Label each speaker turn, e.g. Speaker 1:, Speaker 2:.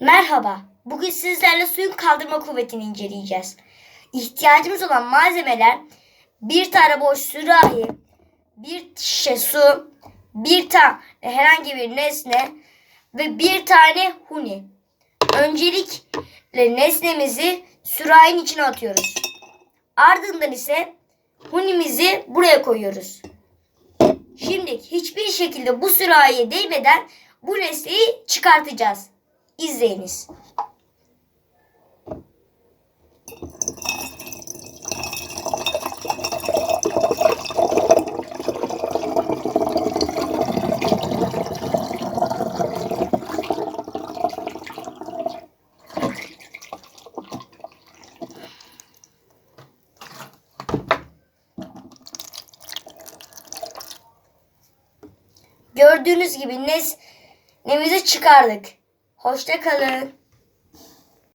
Speaker 1: Merhaba. Bugün sizlerle suyun kaldırma kuvvetini inceleyeceğiz. İhtiyacımız olan malzemeler bir tane boş sürahi, bir şişe su, bir tane herhangi bir nesne ve bir tane huni. Öncelikle nesnemizi sürahinin içine atıyoruz. Ardından ise hunimizi buraya koyuyoruz. Şimdi hiçbir şekilde bu sürahiye değmeden bu nesneyi çıkartacağız. İzleyiniz. Gördüğünüz gibi nesnemizi çıkardık. Hoşça kalın.